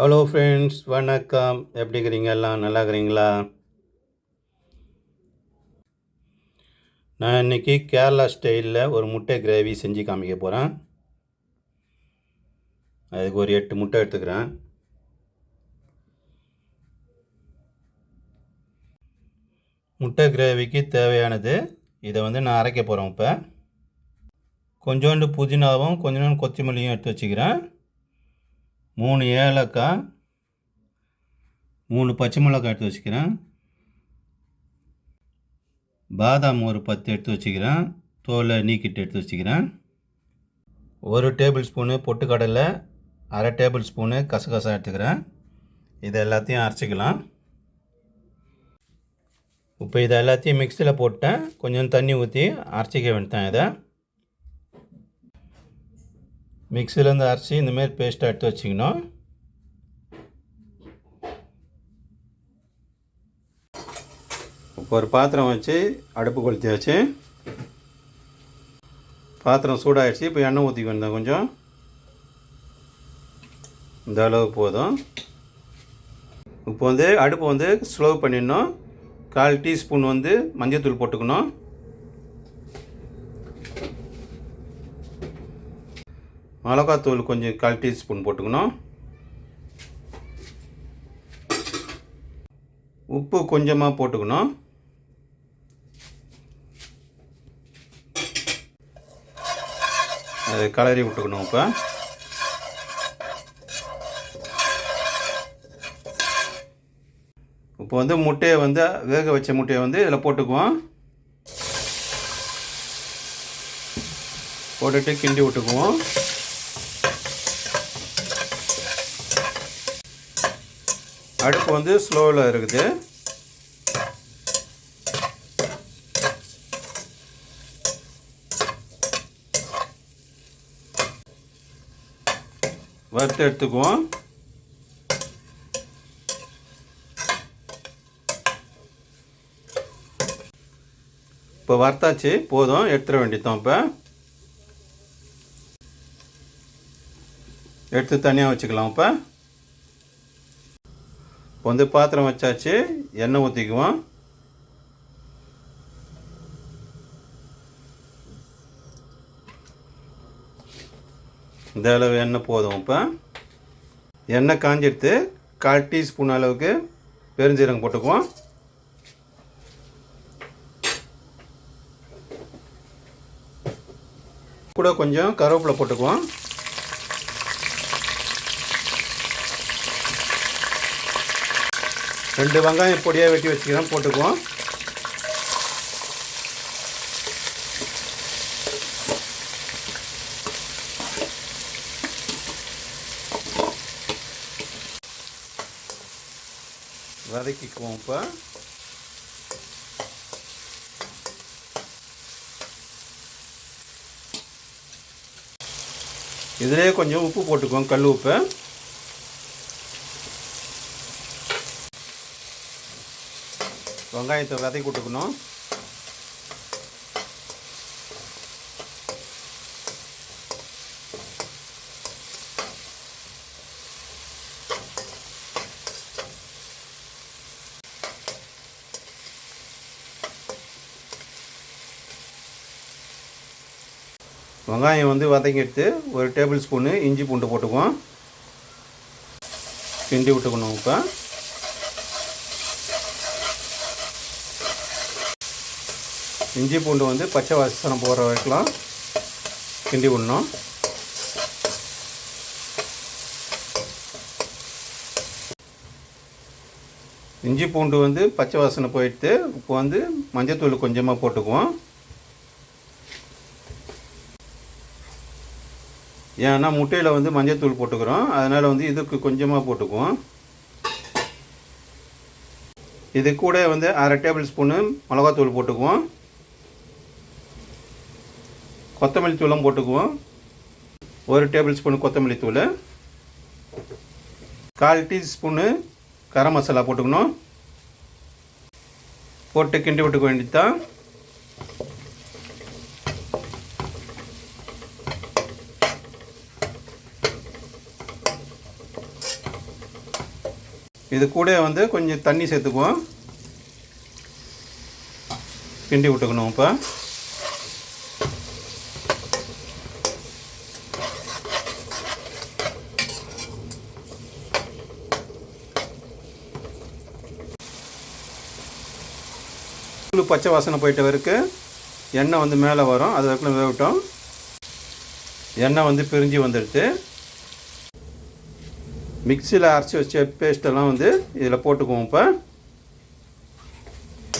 Hello friends வணக்கம். எப்படி இருக்கிறீங்க? எல்லாம் நல்லா இருக்கிறீங்களா? நான் இன்றைக்கி கேரளா ஸ்டைலில் ஒரு முட்டை கிரேவி செஞ்சு காமிக்க போகிறேன் அதுக்கு ஒரு எட்டு முட்டை எடுத்துக்கிறேன். முட்டை கிரேவிக்கு தேவையானது இதை வந்து நான் அரைக்க போகிறேன் இப்போ. கொஞ்சோண்டு புதினாவும் கொஞ்சோண்டு கொத்தமல்லியும் எடுத்து வச்சுக்கிறேன். மூணு ஏலக்காய் மூணு பச்சை மிளகாய் எடுத்து வச்சுக்கிறேன். பாதாம் ஒரு பத்து எடுத்து வச்சுக்கிறேன். தோலை நீக்கிட்டு எடுத்து வச்சுக்கிறேன். ஒரு டேபிள் ஸ்பூனு பொட்டுக்கடலை அரை டேபிள் ஸ்பூனு கசகசா எடுத்துக்கிறேன். இது எல்லாத்தையும் அரைச்சிக்கலாம். இப்போ இதை எல்லாத்தையும் மிக்சியில் போட்டேன். கொஞ்சம் தண்ணி ஊற்றி அரைச்சிக்க வேண்டியதான் இதை. மிக்சிலேருந்து அரைச்சி இந்தமாரி பேஸ்ட்டாக எடுத்து வச்சிக்கணும் இப்போ ஒரு பாத்திரம் வச்சு அடுப்பு கொளுத்தி வச்சு பாத்திரம் சூடாகிடுச்சு இப்போ எண்ணெய் ஊற்றிக்க கொஞ்சம். இந்த அளவு போதும். இப்போ வந்து அடுப்பு வந்து ஸ்லோ பண்ணிடணும். கால் டீஸ்பூன் வந்து மஞ்சள்தூள் போட்டுக்கணும். மிளகாத்தூள் கொஞ்சம் கால் டீஸ்பூன் போட்டுக்கணும். உப்பு கொஞ்சமாக போட்டுக்கணும். அது கலரி விட்டுக்கணும் இப்போ. இப்போ வந்து முட்டையை வந்து வேக வச்ச முட்டையை வந்து இதில் போட்டுக்குவோம். போட்டுட்டு கிண்டி விட்டுக்குவோம். அடுப்பு வந்து ஸ்லோவில் இருக்குது. வறுத்து எடுத்துக்குவோம். இப்போ வறுத்தாச்சு போதும் எடுத்துட வேண்டியதான் இப்போ. எடுத்து தனியாக வச்சுக்கலாம் இப்போ. இப்போ வந்து பாத்திரம் வச்சாச்சு எண்ணெய் ஊற்றிக்குவோம் இந்த அளவு எண்ணெய் போதும் இப்போ. எண்ணெய் காஞ்சிடுத்து கால் டீஸ்பூன் அளவுக்கு பெருஞ்சீரகம் போட்டுக்குவோம். கூட கொஞ்சம் கருவேப்பிலை போட்டுக்குவோம். ரெண்டு வெங்காயம் பொடியாக வெட்டி வச்சுக்கிறோம் போட்டுக்குவோம். வதக்கிக்குவோம் இப்போ. இதிலே கொஞ்சம் உப்பு போட்டுக்குவோம் கல் உப்பு. வெங்காயத்தை வதக்கி விட்டுக்கணும். வெங்காயம் வந்து வதக்கி எடுத்து ஒரு டேபிள் ஸ்பூனு இஞ்சி பூண்டு போட்டுக்குவோம். கிண்டி விட்டுக்கணும் இப்போ. இஞ்சி பூண்டு வந்து பச்சை வாசனம் போகிற வரைக்கும் கிண்டி விடணும். இஞ்சி பூண்டு வந்து பச்சை வாசனை போயிட்டு இப்போ வந்து மஞ்சத்தூள் கொஞ்சமாக போட்டுக்குவோம். ஏன்னா முட்டையில் வந்து மஞ்சத்தூள் போட்டுக்கிறோம். அதனால் வந்து இதுக்கு கொஞ்சமாக போட்டுக்குவோம். இது கூட வந்து அரை டேபிள் ஸ்பூனு மிளகாத்தூள் போட்டுக்குவோம். கொத்தமல்லி தூளும் போட்டுக்குவோம். ஒரு டேபிள் ஸ்பூன் கொத்தமல்லி தூள். கால் டீஸ்பூனு கரம் மசாலா போட்டுக்கணும். போட்டு கிண்டி விட்டுக்க வேண்டியது தான் இது கூட வந்து கொஞ்சம் தண்ணி சேர்த்துக்குவோம். கிண்டி விட்டுக்கணும் இப்போ. புழு பச்சை வாசனை போயிட்ட வரைக்கும் எண்ணெய் வந்து மேலே வரும் அது வரைக்கும் வேகட்டும். எண்ணெய் வந்து பிரிஞ்சு வந்துடுது. மிக்சியில் அரைச்சி வச்ச பேஸ்ட்டெல்லாம் வந்து இதில் போட்டுக்குவோம் இப்போ.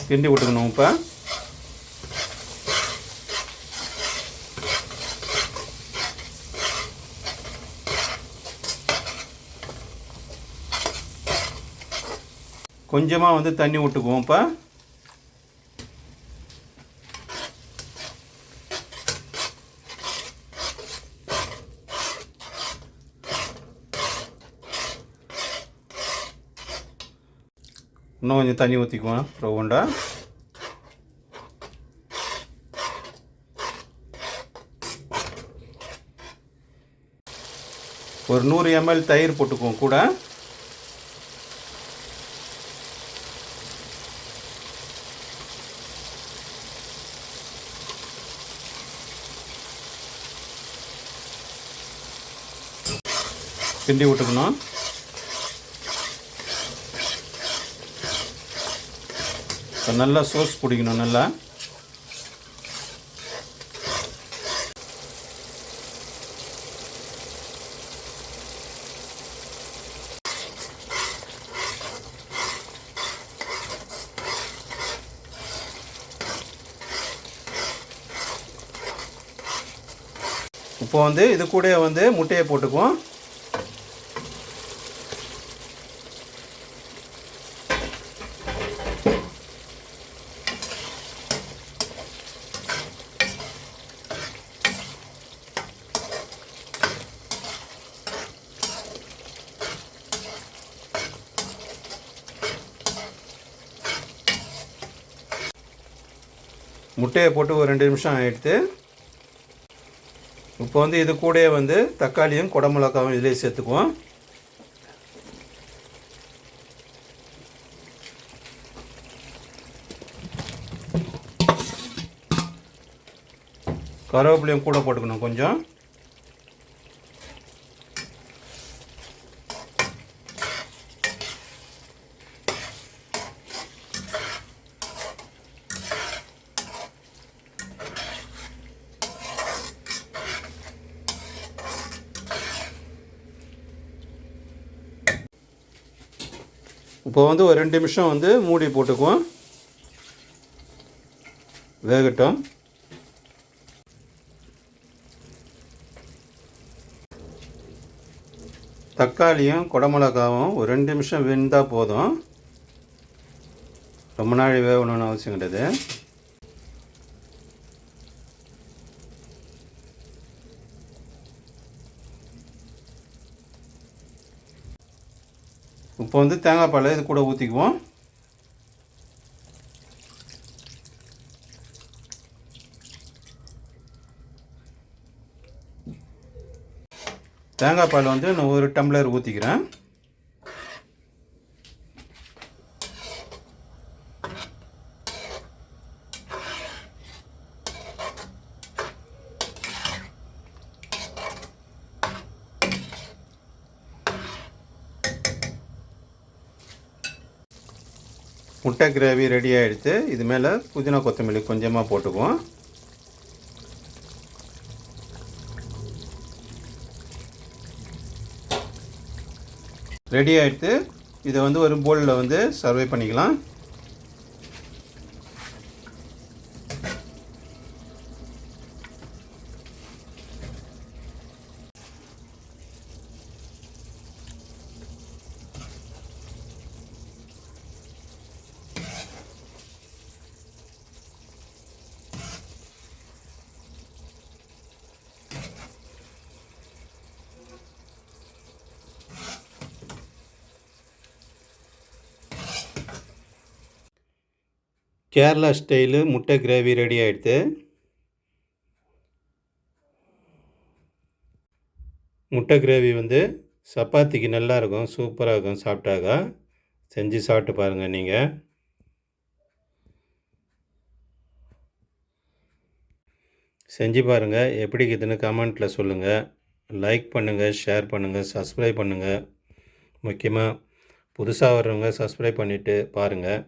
கிண்டி விட்டுக்கணும் இப்போ. கொஞ்சமாக வந்து தண்ணி விட்டுக்குவோம் இப்போ. இன்னும் கொஞ்சம் தண்ணி ஊற்றிக்குவோம் ரவுண்டா. ஒரு நூறு எம்எல் தயிர் போட்டுக்குவோம் கூட. கிண்டி விட்டுக்கணும். இப்போ நல்லா சோஸ் பிடிக்கணும் நல்லா. இப்போ வந்து இது கூட வந்து முட்டையை போட்டுக்குவோம். முட்டையை போட்டு ஒரு ரெண்டு நிமிஷம் ஆகிடுத்து இப்போ வந்து இது கூடயே வந்து தக்காளியும் குடமிளகாவும் இதிலே சேர்த்துக்குவோம். கருவேப்பிலையும் கூட போட்டுக்கணும் கொஞ்சம். இப்போ வந்து ஒரு ரெண்டு நிமிஷம் வந்து மூடி போட்டுக்குவோம். வேகட்டும். தக்காளியும் குடமிளகாவும் ஒரு ரெண்டு நிமிஷம் வெந்தால் போதும். ரொம்ப நாள் வேகணும்னு அவசியம் கிடையாது. இப்போ வந்து தேங்காய் பால் இது கூட ஊற்றிக்குவோம் தேங்காய் பால் வந்து நான் ஒரு டம்ளர் ஊற்றிக்கிறேன் முட்டை கிரேவி ரெடி ஆகிடுத்து இது மேலே புதினா கொத்தமல்லி கொஞ்சமாக போட்டுக்குவோம். ரெடி ஆகிடுத்து இதை வந்து ஒரு போலில் வந்து சர்வை பண்ணிக்கலாம். கேரளா ஸ்டைலு முட்டை கிரேவி ரெடி ஆகிடுது முட்டை கிரேவி வந்து சப்பாத்திக்கு நல்லாயிருக்கும் சூப்பராக இருக்கும் சாப்பிட்டாக்கா. செஞ்சு சாப்பிட்டு பாருங்கள் நீங்கள் செஞ்சு பாருங்கள் எப்படி இருக்குதுன்னு கமெண்ட்டில் சொல்லுங்கள் லைக் பண்ணுங்கள் ஷேர் பண்ணுங்கள் சப்ஸ்கிரைப் பண்ணுங்கள் முக்கியமாக புதுசாக வர்றவங்க சப்ஸ்கிரைப் பண்ணிவிட்டு பாருங்கள்